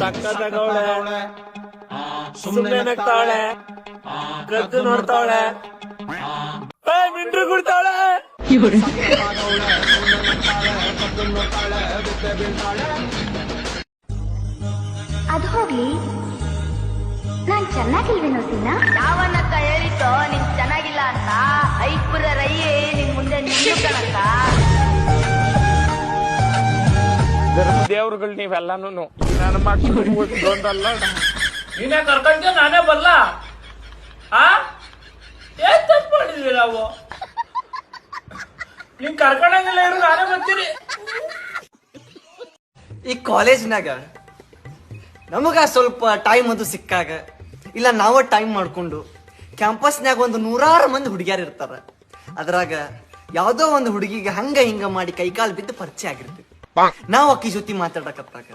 ಸಕ್ಕತ್ತಾಗವಳೆ. ಸುಮ್ಮನೆ ನಗ್ತಾವಳೆ ಕದ್ದು ನೋಡ್ತಾವಳೆ ಮಿಂಟ್ರು ಕುಡ್ತಾಳೆ ಅದು ಹೋಗ್ಲಿ. ನಾನ್ ಚೆನ್ನಾಗಿಲ್ವೇನೋ ಸಿನ್ನ ಯಾವನ್ನ ತಯಾರಿತೋ ನಿನ್ ಚೆನ್ನಾಗಿಲ್ಲ ಅಂತ ಐಪುರ ರೈಯೇ ನಿನ್ ಮುಂದೆ ನಿಲ್ಲು ಕಣಕ್ಕ ದೇವ್ರುಗಳು ನೀವೆಲ್ಲಾನು ನನ್ನ ಮಕ್ಕಳು ಒಂದಲ್ಲ ನೀನೇ ಕರ್ಕೊಂಡ ನಾನೇ ಬರ್ಲ. ಆ? ಏನ್ ತಪ್ಪು ಮಾಡಿದ್ವಿ ನಾವು? ನೀನ್ ಕರ್ಕೊಂಡಂಗಿಲ್ಲ ಇರು ನಾನೇ ಬರ್ತೀನಿ. ಈ ಕಾಲೇಜ್ನಾಗ ನಮಗ ಸ್ವಲ್ಪ ಟೈಮ್ ಅದು ಸಿಕ್ಕಾಗ. ಇಲ್ಲ ನಾವ ಟೈಮ್ ಮಾಡ್ಕೊಂಡು ಕ್ಯಾಂಪಸ್ನ್ಯಾಗ ಒಂದು ನೂರಾರು ಮಂದಿ ಹುಡುಗಿಯರು ಇರ್ತಾರ. ಅದ್ರಾಗ ಯಾವುದೋ ಒಂದು ಹುಡುಗಿಗೆ ಹಂಗ ಹಿಂಗ ಮಾಡಿ ಕೈಕಾಲು ಬಿದ್ದು ಪರಿಚಯ ಆಗಿರ್ತೀವಿ ನಾವ್ ಅಕ್ಕಿ ಜೊತೆ ಮಾತಾಡಕತ್ತಾಗ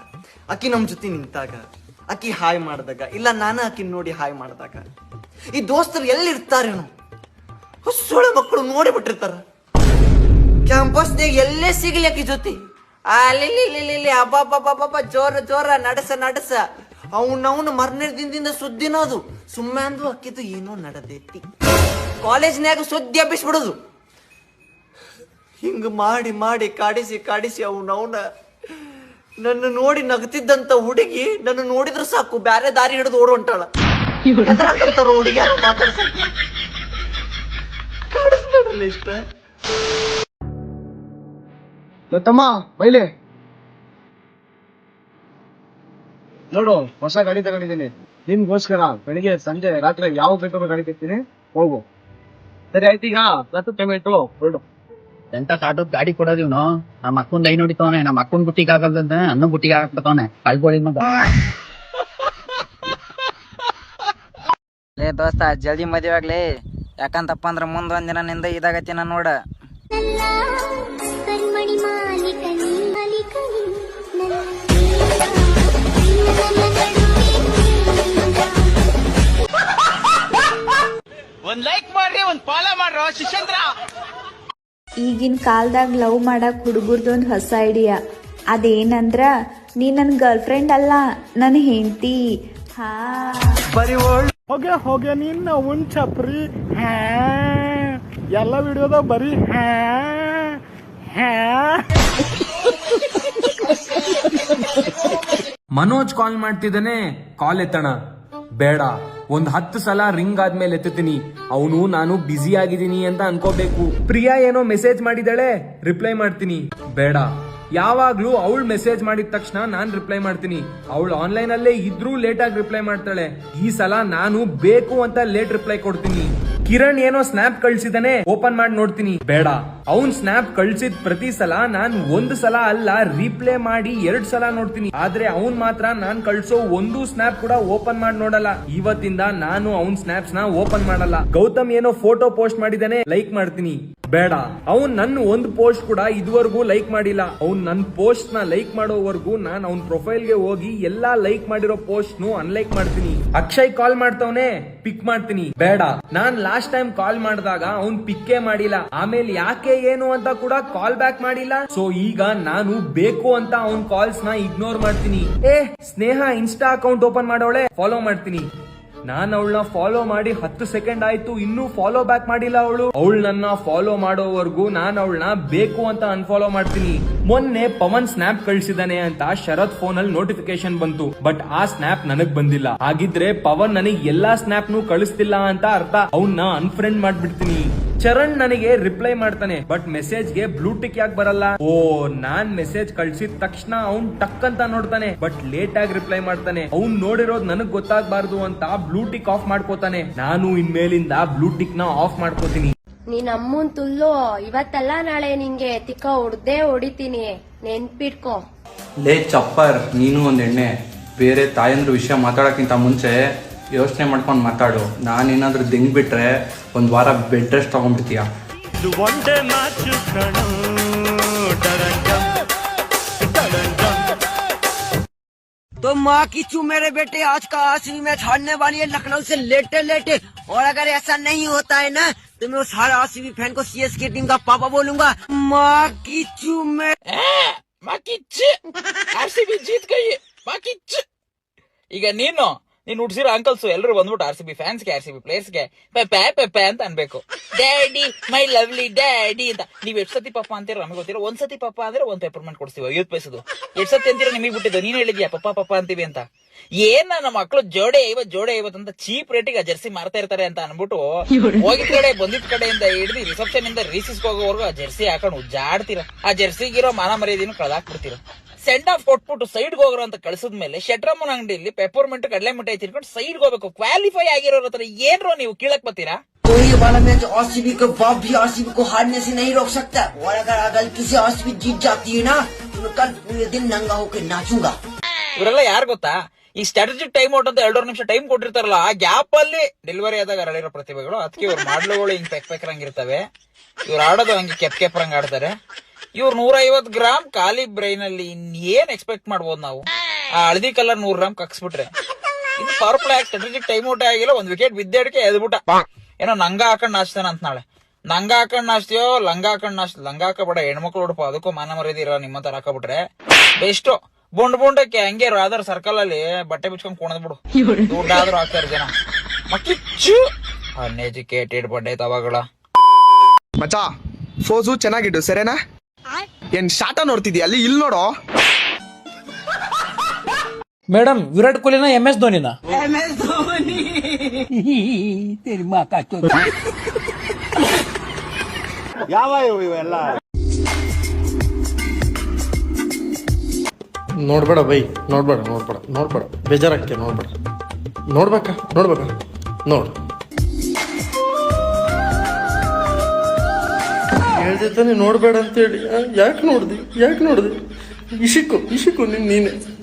ಅಕ್ಕಿ ನಮ್ ಜೊತೆ ನಿಂತಾಗ. ಅಕ್ಕಿ ಹಾಯ್ ಮಾಡಿದಾಗ, ಇಲ್ಲ ನಾನು ಅಕ್ಕಿ ನೋಡಿ ಹಾಯ್ ಮಾಡಿದಾಗ. ಈ ದೋಸ್ತರು ಎಲ್ಲಿ ಇರ್ತಾರೇನೋ ಸುಳ್ಳು ಮಕ್ಕಳು ನೋಡಿ ಬಿಟ್ಟಿರ್ತಾರ. ಕ್ಯಾಂಪಸ್ನಾಗ ಎಲ್ಲೇ ಸಿಗಲಿ ಅಕ್ಕಿ ಜೊತೆ. ಅಲ್ಲಿ ಅಬ್ಬಬ್ಬಬ್ಬಬ್ಬ ಜೋರ ಜೋರ, ನಡಸ ನಡಸ. ಅವನವನು ಮರ್ನೇ ದಿನದಿಂದ ಸುದ್ದಿನೋದು. ಸುಮ್ಮನೆ ಅಂದು ಅಕ್ಕಿದು ಏನೋ ನಡೆದೈತಿ. ಕಾಲೇಜ್ನಾಗ ಸುದ್ದಿ ಹಬ್ಬಿಸ್ಬಿಡೋದು. ಹಿಂಗ ಮಾಡಿ ಮಾಡಿ ಕಾಡಿಸಿ ಕಾಡಿಸಿ ಅವನವನ ನನ್ನ ನೋಡಿ ನಗ್ತಿದ್ದಂತ ಹುಡುಗಿ ನನ್ನ ನೋಡಿದ್ರೆ ಸಾಕು ಬ್ಯಾರೆ ದಾರಿ ಹಿಡಿದು ಓಡ್ ಹೊಂಟಾಳ ಹುಡುಗಿ ಇಷ್ಟ. ತಮ್ಮ ಬೈಲೆ. ನೋಡು ಹೊಸ ಗಾಡಿ ತಗೊಂಡಿದ್ದೀನಿ. ನಿಮ್ಗೋಸ್ಕರ ಬೆಳಿಗ್ಗೆ ಸಂಜೆ ರಾತ್ರಿ ಯಾವ ಬೇಕಾದ್ರೂ ಗಾಡಿ ತೆಗ್ತೀನಿ ಹೋಗು. ಸರಿ ಆಯ್ತು ಈಗ ಪೇಮೆಂಟ್ ಹೊರಡು. ಎಂತ ಕಾಟದ್ ಗಾಡಿ ಕೊಡೋದು ಇವನು? ನಮ್ಮ ಅಕ್ಕನ್ ಲೈನ್ ನೋಡಿತವನೆ ನಮ್ಮ ಅಕ್ಕನ್ ಬುಟ್ಟಿಗೆ ಆಗಲ್ದಂತ ಅನ್ನ ಬುಟ್ಟಿಗೆ ಹಾಕ್ತವನೆ ಕಳ್ಕೊಳ್ಳಿ ಮಗ. ಲೇ ದೋಸ್ತ ಜಲ್ದಿ ಮದುವೆ ಆಗ್ಲಿ. ಯಾಕಂತಪ್ಪ ಅಂದ್ರ ಮುಂದ್ ಒಂದ್ ದಿನ ನಿಂದ ಇದಾಗತ್ತಿನ ನೋಡ. ಒಂದ್ ಫಾಲೋ ಮಾಡ್ರಿ ಮಾಲೀಕನಿ ಈಗಿನ ಕಾಲದಾಗ ಲವ್ ಮಾಡಕ್ಕೆ ಹುಡುಗರ್ದು ಒಂದು ಹೊಸ ಐಡಿಯಾ. ಅದೇನಂದ್ರ ನೀ ನನ್ನ ಗರ್ಲ್ ಫ್ರೆಂಡ್ ಅಲ್ಲ ನನ್ನ ಹೆಂಡತಿ. ಹಾ. ಹೋಗೆ ಹೋಗೆ ನಿನ್ನ ಉನ್ ಚಪ್ರಿ ಹ್ಯಾ ಎಲ್ಲ ವಿಡಿಯೋದಾಗ ಬರೀ ಹ್ಯಾ ಹ್ಯಾ ಮನೋಜ್ ಕಾಲ್ ಮಾಡ್ತಿದ್ದಾನೆ ಕಾಲ್ ಎತ್ತಣ. ಬೇಡ. ಒಂದ್ ಹತ್ತು ಸಲ ರಿಂಗ್ ಆದ್ಮೇಲೆ ಎತ್ತುತ್ತೀನಿ. ಅವನು, ನಾನು ಬಿಜಿ ಆಗಿದ್ದೀನಿ ಅಂತ ಅನ್ಕೋಬೇಕು. ಪ್ರಿಯಾ ಏನೋ ಮೆಸೇಜ್ ಮಾಡಿದಾಳೆ ರಿಪ್ಲೈ ಮಾಡ್ತೀನಿ. ಬೇಡ. ಯಾವಾಗ್ಲೂ ಅವಳು ಮೆಸೇಜ್ ಮಾಡಿದ ತಕ್ಷಣ ನಾನ್ ರಿಪ್ಲೈ ಮಾಡ್ತೀನಿ. ಅವಳು ಆನ್ಲೈನ್ ಅಲ್ಲೇ ಇದ್ರೂ ಲೇಟ್ ಆಗಿ ರಿಪ್ಲೈ ಮಾಡ್ತಾಳೆ. ಈ ಸಲ ನಾನು ಬೇಕು ಅಂತ ಲೇಟ್ ರಿಪ್ಲೈ ಕೊಡ್ತೀನಿ. ಕಿರಣ್ ಏನೋ ಸ್ನಾಪ್ ಕಳ್ಸಿದಾನೆ, ಓಪನ್ ಮಾಡಿ ನೋಡ್ತೀನಿ. ಬೇಡ. ಅವ್ನ್ ಸ್ನಾಪ್ ಕಳ್ಸಿದ್ ಪ್ರತಿ ಸಲ ನಾನ್ ಒಂದ್ ಸಲ ಅಲ್ಲ, ರೀಪ್ಲೇ ಮಾಡಿ ಎರಡ್ ಸಲ ನೋಡ್ತೀನಿ. ಆದ್ರೆ ಅವ್ನ್ ಮಾತ್ರ ನಾನ್ ಕಳ್ಸೋ ಒಂದು ಸ್ನಾಪ್ ಕೂಡ ಓಪನ್ ಮಾಡಿ ನೋಡಲ್ಲ. ಇವತ್ತಿಂದ ನಾನು ಅವ್ನ್ ಸ್ನಾಪ್ಸ್ನ ಓಪನ್ ಮಾಡಲ್ಲ. ಗೌತಮ್ ಏನೋ ಫೋಟೋ ಪೋಸ್ಟ್ ಮಾಡಿದಾನೆ, ಲೈಕ್ ಮಾಡ್ತೀನಿ. ಬೇಡ. ಅವ್ನ್ ನನ್ನ ಒಂದ್ ಪೋಸ್ಟ್ ಕೂಡ ಇದುವರೆಗೂ ಲೈಕ್ ಮಾಡಿಲ್ಲ. ಅವ್ನ್ ನನ್ ಪೋಸ್ಟ್ನ ಲೈಕ್ ಮಾಡೋವರೆಗೂ ನಾನ್ ಅವ್ನ್ ಪ್ರೊಫೈಲ್ಗೆ ಹೋಗಿ ಎಲ್ಲಾ ಲೈಕ್ ಮಾಡಿರೋ ಪೋಸ್ಟ್ ನು ಅನ್ಲೈಕ್ ಮಾಡ್ತೀನಿ. ಅಕ್ಷಯ್ ಕಾಲ್ ಮಾಡ್ತವನೆ ಪಿಕ್ ಮಾಡ್ತೀನಿ. ಬೇಡ. ನಾನ್ ಲಾಸ್ಟ್ ಟೈಮ್ ಕಾಲ್ ಮಾಡಿದಾಗ ಅವ್ನ್ ಪಿಕ್ಕೇ ಮಾಡಿಲ್ಲ. ಆಮೇಲೆ ಯಾಕೆ ಏನು ಅಂತ ಕೂಡ ಕಾಲ್ ಬ್ಯಾಕ್ ಮಾಡಿಲ್ಲ. ಸೊ ಈಗ ನಾನು ಬೇಕು ಅಂತ ಅವ್ನ್ ಕಾಲ್ಸ್ನ ಇಗ್ನೋರ್ ಮಾಡ್ತೀನಿ. ಏ, ಸ್ನೇಹ ಇನ್ಸ್ಟಾ ಅಕೌಂಟ್ ಓಪನ್ ಮಾಡೋಳೆ ಫಾಲೋ ಮಾಡ್ತೀನಿ. ನಾನ್ ಅವಳನ್ನ ಫಾಲೋ ಮಾಡಿ ಹತ್ತು ಸೆಕೆಂಡ್ ಆಯ್ತು, ಇನ್ನೂ ಫಾಲೋ ಬ್ಯಾಕ್ ಮಾಡಿಲ್ಲ ಅವಳು. ಅವಳು ನನ್ನ ಫಾಲೋ ಮಾಡೋವರೆಗೂ ನಾನ್ ಅವಳನ್ನ ಬೇಕು ಅಂತ ಅನ್ಫಾಲೋ ಮಾಡ್ತೀನಿ. ಮೊನ್ನೆ ಪವನ್ ಸ್ನಾಪ್ ಕಳ್ಸಿದಾನೆ ಅಂತ ಶರತ್ ಫೋನ್ ಅಲ್ಲಿ ನೋಟಿಫಿಕೇಶನ್ ಬಂತು. ಬಟ್ ಆ ಸ್ನಾಪ್ ನನಗ್ ಬಂದಿಲ್ಲ. ಹಾಗಿದ್ರೆ ಪವನ್ ನನಗೆ ಎಲ್ಲಾ ಸ್ನಾಪ್ ನು ಕಳಿಸ್ತಿಲ್ಲ ಅಂತ ಅರ್ಥ. ಅವನ್ನ ಅನ್ಫ್ರೆಂಡ್ ಮಾಡ್ಬಿಡ್ತೀನಿ. ಚರಣ್ ನನಗೆ ರಿಪ್ಲೈ ಮಾಡ್ತಾನೆ ಬಟ್ ಮೆಸೇಜ್ಗೆ ಬ್ಲೂ ಟಿಕ್ ಯಾಕೆ ಬರಲ್ಲ? ಓ ನಾನ್ ಮೆಸೇಜ್ ಕಳ್ಸಿದ ತಕ್ಷಣ ಅವ್ನ್ ಟಕ್ ಅಂತ ನೋಡ್ತಾನೆ ಬಟ್ ಲೇಟ್ ಆಗಿ ರಿಪ್ಲೈ ಮಾಡ್ತಾನೆ. ಅವ್ನ್ ನೋಡಿರೋದ್ ನನಗ್ ಗೊತ್ತಾಗ್ಬಾರ್ದು ಅಂತ ಬ್ಲೂ ಟಿಕ್ ಆಫ್ ಮಾಡ್ಕೋತಾನೆ. ನಾನು ಇನ್ಮೇಲಿಂದ ಬ್ಲೂ ಟಿಕ್ನ ಆಫ್ ಮಾಡ್ಕೋತೀನಿ. ನೀನ್ ಅಮ್ಮನ್ ತುಲ್ಲು ಇವತ್ತಲ್ಲ ನಾಳೆ ನಿಂಗೆ ತಿಕ್ಕ ಹೊಡ್ದೇ ಹೊಡಿತೀನಿ. ನೆನ್ಪಿಟ್ಕೋ. ಲೇ ಚಪ್ಪರ್ ನೀನು ಒಂದ್ ಎಣ್ಣೆ. ಬೇರೆ ತಾಯಂದ್ರ ವಿಷಯ ಮಾತಾಡೋಕ್ಕಿಂತ ಮುಂಚೆ योचने नानेन ಮಾತಾಡು. वार बेड रेस्ट तकिया तो माँ की चू मेरे बेटे आज का आखिरी मैच हारने वाली है लखनऊ से लेटे लेटे और अगर ऐसा नहीं होता है ना तो मैं उस हर आरसीबी फ़ैन को सी के टीम का पापा बोलूँगा माँ की चू में माँ की आरसीबी जीत गई है माँ की ಈಗ ನೀನು ನೀನ್ ಹುಡ್ಸಿರೋ ಅಂಕಲ್ಸ್ ಎಲ್ಲರೂ ಬಂದ್ಬಿಟ್ಟು ಆರ್ ಸಿ ಬಿ ಫ್ಯಾನ್ಸ್ಗೆ ಆರ್ ಸಿ ಬಿ ಪ್ಲೇಯರ್ಸ್ಗೆ ಪೆಪೆ ಪೆಪೆ ಅಂತ ಅನ್ಬೇಕು. ಡ್ಯಾಡಿ ಮೈ ಲವ್ಲಿ ಡ್ಯಾಡಿ ಅಂತ. ನೀವ್ ಎಷ್ಟ್ ಸತಿ ಪಪ್ಪ ಅಂತೀರ ನಮಗೆ ಗೊತ್ತಿರೋ ಒಂದ್ ಸತಿ ಅಂದ್ರೆ ಒಂದ್ ಪೆಪರ್ಮೆಂಟ್ ಕೊಡ್ತೀವಿ ಐವತ್ ಪೈಸದು. ಎಷ್ಟ್ ಸತಿ ಅಂತೀರ ನಿಮಗೆ ಬಿಟ್ಟಿದ್ದು. ನೀನ್ ಹೇಳಿದ್ಯಾ, ಪಪ್ಪ ಪಪ್ಪ ಅಂತೀವಿ ಅಂತ. ಏನ್ ನಮ್ಮ ಮಕ್ಳು ಜೋಡೆ ಐವತ್ ಜೋಡೆ ಐವತ್ ಅಂತ ಚೀಪ್ ರೇಟಿಗೆ ಆ ಜರ್ಸಿ ಮಾರ್ತಾ ಇರ್ತಾರೆ ಅಂತ ಅನ್ಬಿಟ್ಟು ಹೋಗಿದ್ ಕಡೆ ಬಂದಿದ್ ಕಡೆಯಿಂದ ಹಿಡಿದು ರಿಸೆಪ್ಷನ್ ಇಂದ ರೀಸಿಸ್ ಹೋಗೋವರೆಗೂ ಆ ಜರ್ಸಿ ಹಾಕೊಂಡು ಉಜ್ಜಾಡ್ತೀರ ಆ ಜರ್ಸಿಗಿರೋ ಮಾನ ಮರ್ಯಾದಿನ ಕಳ್ದಾಕ್ಬಿಡ್ತೀರ ಸೆಂಡ್ ಆಫ್ ಕೊಟ್ಬಿಟ್ಟು ಸೈಡ್ ಹೋಗ್ರು ಅಂತ ಕಳ್ಸಿದ್ಮೇಲೆ ಶೆಟ್ರಮ್ಮನ ಅಂಗಡಿಯಲ್ಲಿ ಪೆಪರ್ಮೆಂಟ್ ಕಡಲೆ ಮಿಠಾಯಿ ತಿನ್ಕೊಂಡು ಸೈಡ್ ಹೋಗ್ಬೇಕು ಕ್ವಾಲಿಫೈ ಆಗಿರೋರ ಹತ್ರ ಏನ್ರೋ ನೀವು ಕೀಳಕ್ ಬರ್ತೀರಾ तो ये वाला मैच आरसीबी का बाप भी आरसीबी को हारने से नहीं रोक सकता और अगर गलती से आरसीबी जीत जाती है ना तो मैं कल पूरे दिन नंगा होकर नाचूंगा ಇವರೆಲ್ಲ ಯಾರು ಗೊತ್ತಾ ಈ ಸ್ಟ್ರಾಟಜಿಕ್ ಟೈಮ್ ಔಟ್ ಅಂತ ಎರಡೂವರೆ ನಿಮಿಷ ಟೈಮ್ ಕೊಟ್ಟಿರ್ತಾರಲ್ಲ, ಆ ಗ್ಯಾಪ್ ಅಲ್ಲಿ ಡೆಲಿವರಿ ಆದಾಗ ಅರಳಿರೋ ಪ್ರತಿಭೆಗಳು. ಅದಕ್ಕೆ ಇವ್ರ ಮಾಡ್ಲುಗಳು ಹಿಂಗ್ ಪೆಕ್ ಪೆಕ್ರಂಗಿರ್ತವೆ. ಇವ್ರು ಆಡೋದು ಹಂಗೆ ಕೆಪ್ ಕೆಪ್ರಂಗ್ ಆಡ್ತಾರೆ. ಇವ್ರು ನೂರ ಐವತ್ ಗ್ರಾಮ್ ಖಾಲಿ ಬ್ರೈನ್ ಅಲ್ಲಿ ಏನ್ ಎಕ್ಸ್ಪೆಕ್ಟ್ ಮಾಡ್ಬೋದು ನಾವು? ಆ ಹಳದಿ ಕಲರ್ ನೂರ್ ಗ್ರಾಮ್ ಕಕ್ಸ್ಬಿಟ್ರೆ. ಇದು power play strategic time out ಆಗಿಲ್ಲ, ಒಂದ್ ವಿಕೆಟ್ ಬಿದ್ದೇಡ್ಕೆ ಎದ್ಬಿಟ್ಟ. ಏನೋ ನಂಗ ಹಾಕೊಂಡ್ ನಾಚ್ತಾನ ಅಂತ ನಾಳೆ. ನಂಗ ಹಾಕೊಂಡ್ ನಾಚ್ತೀಯೋ, ಲಂಗ ಹಾಕೊಂಡ್ ನಾಚ್ ಲಂಗ ಹಾಕಬೇಡ, ಹೆಣ್ಮಕ್ಳು ಉಡುಪ ಅದಕ್ಕೂ ಮಾನ ಮರ್ಯಾದೆ ಇರೋ ನಿಮ್ಮ ತರ ಹಾಕಬಿಟ್ರೆ ಬೆಸ್ಟ್ ಬುಂಡ್ ಬೊಂಡಕ್ಕೆ ಹಂಗೆ ರಾದರ್ ಸರ್ಕಲ್ ಅಲ್ಲಿ ಬಟ್ಟೆ ಬಿಚ್ಕೊಂಡ್ ಕುಣದ್ ಬಿಡು. ದುಡ್ಡಾದ್ರೂ ಹಾಕ್ತಾರೆ ಜನ. ಮಕ್ಕಿಚ್ಚು ಅನ್ಎಜುಕೇಟೆಡ್ ಬಡ್ಡೆ ತವಾಗಳ. ಮಚಾ ಫೋಸು ಚೆನ್ನಾಗಿಡು ಸರಿನಾ? ಏನ್ ಶಾಟ ನೋಡ್ತಿದ್ಯಾ? ಅಲ್ಲಿ ಇಲ್ಲಿ ನೋಡು? ಮೇಡಮ್ ವಿರಾಟ್ ಕೊಹ್ಲಿನ ಎಂ ಎಸ್ ಧೋನಿನ? ನೋಡ್ಬೇಡ ಬೈ, ನೋಡ್ಬೇಡ ನೋಡ್ಬೇಡ ನೋಡ್ಬೇಡ. ಬೇಜಾರಾಗ್ತೀಯ, ನೋಡ್ಬೇಡ. ನೋಡ್ಬೇಕಾ? ನೋಡ್ಬೇಕಾ? ನೋಡು. ಹೇಳ್ದೆ ತಾನೆ, ನೋಡ್ಬೇಡ ಅಂತೇಳಿ. ಯಾಕೆ ನೋಡ್ದಿ? ಯಾಕೆ ನೋಡ್ದಿ? ಇಶಿಕ್ಕು ಇಶಿಕ್ಕು ನೀನು, ನೀನೆ.